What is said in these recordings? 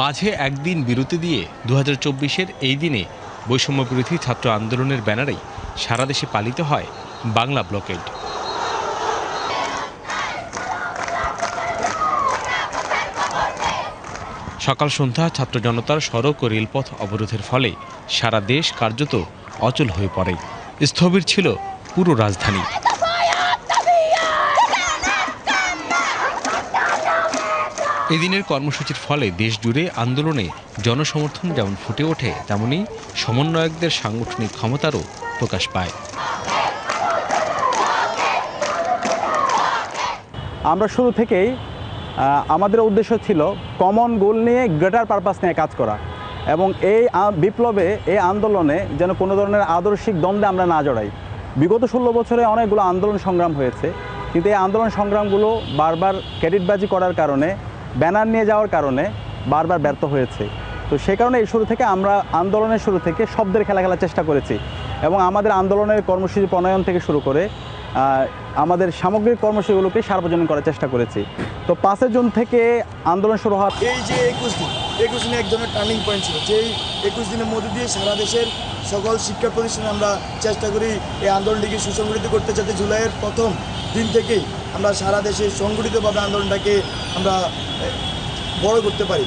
মাঝে একদিন বিরতি দিয়ে দু হাজার এই দিনে বৈষম্যবিরোধী ছাত্র আন্দোলনের ব্যানারেই সারা দেশে পালিত হয় বাংলা ব্লকেড। সকাল সন্ধ্যা ছাত্র জনতার সড়ক ও রেলপথ অবরোধের ফলে সারা দেশ কার্যত অচল হয়ে পড়ে। স্থবির ছিল পুরো রাজধানী। এদিনের কর্মসূচির ফলে দেশ জুড়ে আন্দোলনে জনসমর্থন যেমন ফুটে ওঠে, তেমনি সমন্বয়কদের সাংগঠনিক ক্ষমতারও প্রকাশ পায়। আমরা শুরু থেকেই আমাদের উদ্দেশ্য ছিল কমন গোল নিয়ে গ্রেটার পারপাস নিয়ে কাজ করা এবং এই বিপ্লবে, এই আন্দোলনে যেন কোনো ধরনের আদর্শিক দ্বন্দ্বে আমরা না জড়াই। বিগত ষোলো বছরে অনেকগুলো আন্দোলন সংগ্রাম হয়েছে, কিন্তু এই আন্দোলন সংগ্রামগুলো বারবার ক্রেডিটবাজি করার কারণে, ব্যানার নিয়ে যাওয়ার কারণে বারবার ব্যর্থ হয়েছে। তো সে কারণে এই শুরু থেকে আমরা আন্দোলনের শুরু থেকে শব্দের খেলা খেলার চেষ্টা করেছি এবং আমাদের আন্দোলনের কর্মসূচি প্রণয়ন থেকে শুরু করে আমাদের সামগ্রিক কর্মসূচিগুলোকে সার্বজনীন করার চেষ্টা করেছি। তো পাঁচের জুন থেকে আন্দোলন শুরু হওয়ার এই যে একুশ দিন, একুশ দিনে এক ধরনের টার্নিং পয়েন্ট ছিল। যেই একুশ দিনের মধ্যে দিয়ে সারা দেশের সকল শিক্ষা প্রতিষ্ঠানে আমরা চেষ্টা করি এই আন্দোলনটিকে সুসংগঠিত করতে, যাতে জুলাইয়ের প্রথম দিন থেকেই আমরা সারা দেশে সংগঠিতভাবে আন্দোলনটাকে আমরা বড় করতে পারি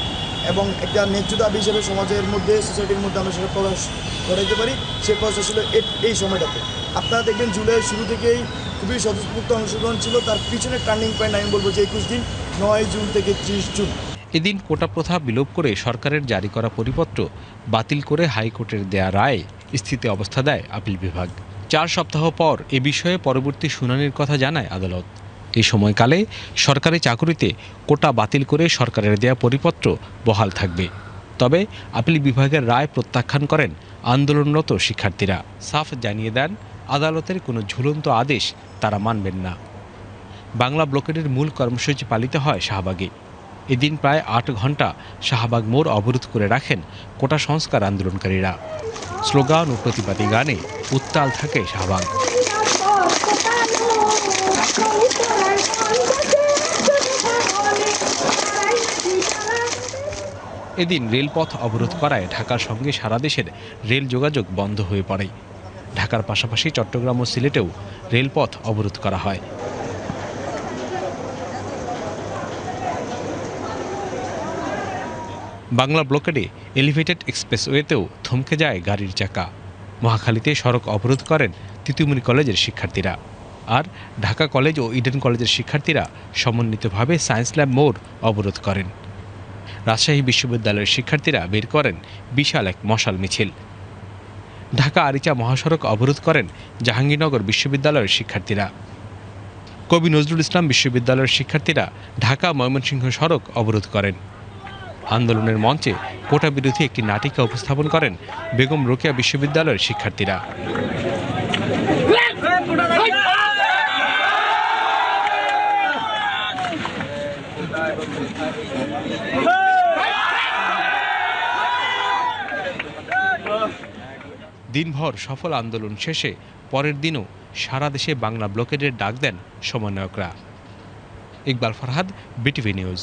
এবং একটা ন্যায্য দাবি হিসেবে সমাজের মধ্যে সোসাইটির মধ্যে আমরা সেটা প্রকাশ করাইতে পারি। সে ছিল এ- এই সময়টাতে। আপনারা দেখবেন জুলাইয়ের শুরু থেকেই খুবই স্বতঃস্ফূর্ত অংশগ্রহণ ছিল। তার পিছনে টার্নিং পয়েন্ট আমি বলব যে একুশ দিন, নয় জুন থেকে ত্রিশ জুন। এদিন কোটা প্রথা বিলোপ করে সরকারের জারি করা পরিপত্র বাতিল করে হাইকোর্টের দেয়া রায় স্থিতি অবস্থা দেয় আপিল বিভাগ। চার সপ্তাহ পর এ বিষয়ে পরবর্তী শুনানির কথা জানায় আদালত। এই সময়কালে সরকারি চাকুরিতে কোটা বাতিল করে সরকারের দেয়া পরিপত্র বহাল থাকবে। তবে আপিল বিভাগের রায় প্রত্যাখ্যান করেন আন্দোলনরত শিক্ষার্থীরা। সাফ জানিয়ে দেন আদালতের কোনো ঝুলন্ত আদেশ তারা মানবেন না। বাংলা ব্লকেটের মূল কর্মসূচি পালিত হয় শাহবাগে। এদিন প্রায় আট ঘণ্টা শাহবাগ মোড় অবরোধ করে রাখেন কোটা সংস্কার আন্দোলনকারীরা। স্লোগান ও প্রতিবাদী গানে উত্তাল থাকে শাহবাগ। এদিন রেলপথ অবরোধ করায় ঢাকার সঙ্গে সারা দেশের রেল যোগাযোগ বন্ধ হয়ে পড়ে। ঢাকার পাশাপাশি চট্টগ্রাম ও সিলেটেও রেলপথ অবরোধ করা হয়। বাংলা ব্লকেডে এলিভেটেড এক্সপ্রেসওয়েতেও থমকে যায় গাড়ির চাকা। মহাখালীতে সড়ক অবরোধ করেন তিতুমির কলেজের শিক্ষার্থীরা। আর ঢাকা কলেজ ও ইডেন কলেজের শিক্ষার্থীরা সমন্বিতভাবে সায়েন্স ল্যাব মোড় অবরোধ করেন। রাজশাহী বিশ্ববিদ্যালয়ের শিক্ষার্থীরা বের করেন বিশাল এক মশাল মিছিল। ঢাকা আরিচা মহাসড়ক অবরোধ করেন জাহাঙ্গীরনগর বিশ্ববিদ্যালয়ের শিক্ষার্থীরা। কবি নজরুল ইসলাম বিশ্ববিদ্যালয়ের শিক্ষার্থীরা ঢাকা ময়মনসিংহ সড়ক অবরোধ করেন। আন্দোলনের মঞ্চে কোটা বিরোধী একটি নাটিকা উপস্থাপন করেন বেগম রোকেয়া বিশ্ববিদ্যালয়ের শিক্ষার্থীরা। দিনভর সফল আন্দোলন শেষে পরের দিনও সারা দেশে বাংলা ব্লকেডের ডাক দেন সমন্বয়করা। Iqbal Farhad, BTV news.